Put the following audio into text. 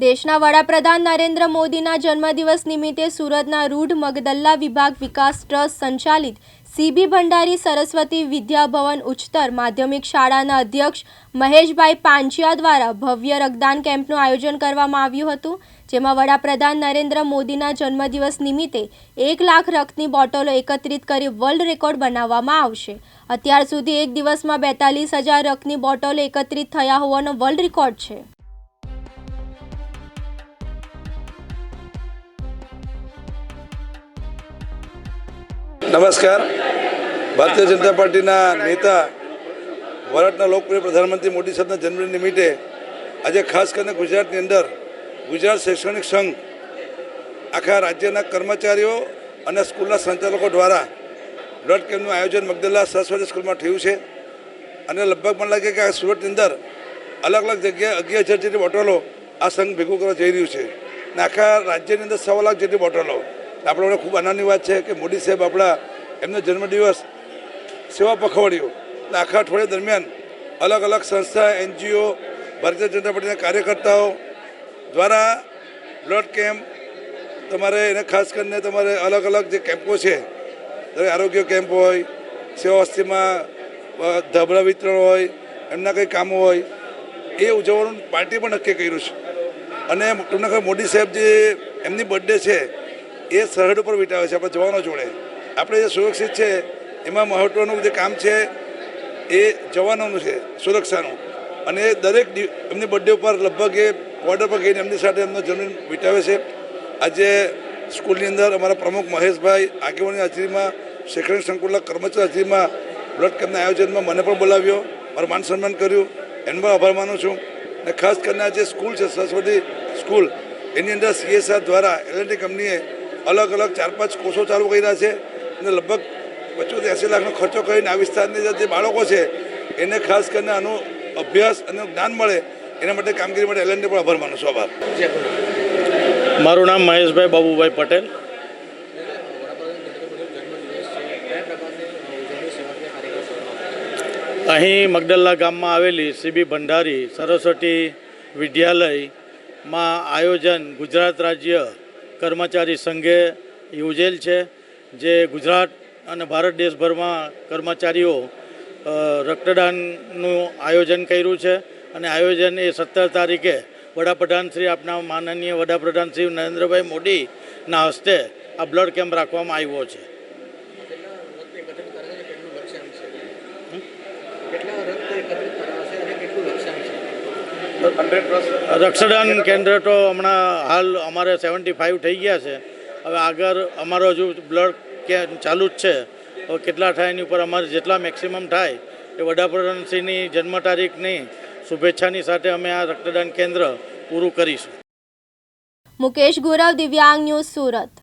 દેશના વડાપ્રધાન નરેન્દ્ર મોદીના જન્મદિવસ નિમિત્તે સુરતના રૂઢ મગદલ્લા વિભાગ વિકાસ ટ્રસ્ટ સંચાલિત સીબી ભંડારી સરસ્વતી વિદ્યાભવન ઉચ્ચતર માધ્યમિક શાળાના અધ્યક્ષ મહેશભાઈ પાંચિયા દ્વારા ભવ્ય રક્તદાન કેમ્પનું આયોજન કરવામાં આવ્યું હતું, જેમાં વડાપ્રધાન નરેન્દ્ર મોદીના જન્મદિવસ નિમિત્તે એક લાખ રક્તની બોટલો એકત્રિત કરી વર્લ્ડ રેકોર્ડ બનાવવામાં આવશે. અત્યાર સુધી એક દિવસમાં બેતાલીસ હજાર રક્તની બોટલો એકત્રિત થયા હોવાનો વર્લ્ડ રેકોર્ડ છે. નમસ્કાર. ભારતીય જનતા પાર્ટીના નેતા ભારતના લોકપ્રિય પ્રધાનમંત્રી મોદી સાહેબના જન્મ નિમિત્તે આજે ખાસ કરીને ગુજરાતની અંદર ગુજરાત શૈક્ષણિક સંઘ, આખા રાજ્યના કર્મચારીઓ અને સ્કૂલના સંચાલકો દ્વારા બ્લડ કેમ્પનું આયોજન મગદલ્લા સરસ્વતી સ્કૂલમાં થયું છે. અને લગભગ મને લાગે કે આ સુરતની અંદર અલગ અલગ જગ્યાએ અગિયાર હજાર જેટલી બોટલો આ સંઘ ભેગું કરવા જઈ રહ્યું છે. અને આખા રાજ્યની અંદર સવા લાખ જેટલી બોટલો આપણે ખૂબ આનંદની વાત છે કે મોદી સાહેબ આપણા એમનો જન્મદિવસ સેવા પખવાડિયો. આખા અઠવાડિયા દરમિયાન અલગ અલગ સંસ્થા, એનજીઓ, ભારતીય જનતા પાર્ટીના કાર્યકર્તાઓ દ્વારા બ્લડ કેમ્પ, તમારે એને ખાસ કરીને તમારે અલગ અલગ જે કેમ્પો છે આરોગ્ય કેમ્પ હોય, સેવા વસ્તીમાં ધબળા વિતરણ હોય, એમના કંઈ કામો હોય, એ ઉજવવાનું પાર્ટી પણ નક્કી કર્યું છે. અને તમને ખબર મોદી સાહેબ જે એમની બર્થડે છે એ સરહદ ઉપર વિટાવે છે, આપણા જવાનો જોડે. આપણે જે સુરક્ષિત છે, એમાં મહત્ત્વનું જે કામ છે, એ જવાનોનું છે, સુરક્ષાનું. અને દરેક એમની બર્થડે ઉપર લગભગ એ બોર્ડર પર ગઈને એમની સાથે એમનો જન્મ વિટાવે છે. આજે સ્કૂલની અંદર અમારા પ્રમુખ મહેશભાઈ આગેવાની હાજરીમાં, શૈક્ષણિક સંકુલના કર્મચારી હાજરીમાં બ્લડ કેમ્પના આયોજનમાં મને પણ બોલાવ્યો. મારું માન સન્માન કર્યું. એનો પણ આભાર માનું છું. અને ખાસ કરીને આ જે સ્કૂલ છે, સરસ્વતી સ્કૂલ. એની અંદર સીએસઆર દ્વારા એલએનટી કંપનીએ અલગ અલગ ચાર પાંચ કોષો ચાલુ કર્યા છે અને લગભગ પચોતેર એંસી લાખનો ખર્ચો કરીને આ વિસ્તારની અંદર જે બાળકો છે એને ખાસ કરીને આનો અભ્યાસ અને જ્ઞાન મળે એના માટે કામગીરી માટે એલએનટી પણ આભાર માનું છું. આભાર. મારું નામ મહેશભાઈ બાબુભાઈ પટેલ. અહીં મગડલ્લા ગામમાં આવેલી સીબી ભંડારી સરસ્વતી વિદ્યાલયમાં આયોજન ગુજરાત રાજ્ય કર્મચારી સંઘે યોજેલ છે, જે ગુજરાત અને ભારત દેશભરમાં કર્મચારીઓ રક્તદાનનું આયોજન કર્યું છે અને આયોજન એ સત્તર તારીખે વડાપ્રધાન શ્રી આપના માનનીય વડાપ્રધાન શ્રી નરેન્દ્રભાઈ મોદીના હસ્તે આ બ્લડ કેમ્પ રાખવામાં આવ્યો છે. રક્તદાન કેન્દ્ર તો હમણાં હાલ અમારે સેવન્ટી ફાઇવ થઈ ગયા છે. હવે આગળ અમારો હજુ બ્લડ કે ચાલુ જ છે. હવે કેટલા થાય એની ઉપર અમારે જેટલા મેક્સિમમ થાય એ વડાપ્રધાનશ્રીની જન્મ તારીખની શુભેચ્છાની સાથે અમે આ રક્તદાન કેન્દ્ર પૂરું કરીશું. મુકેશ ગોરવ દિવ્યાંગ ન્યૂઝ સુરત.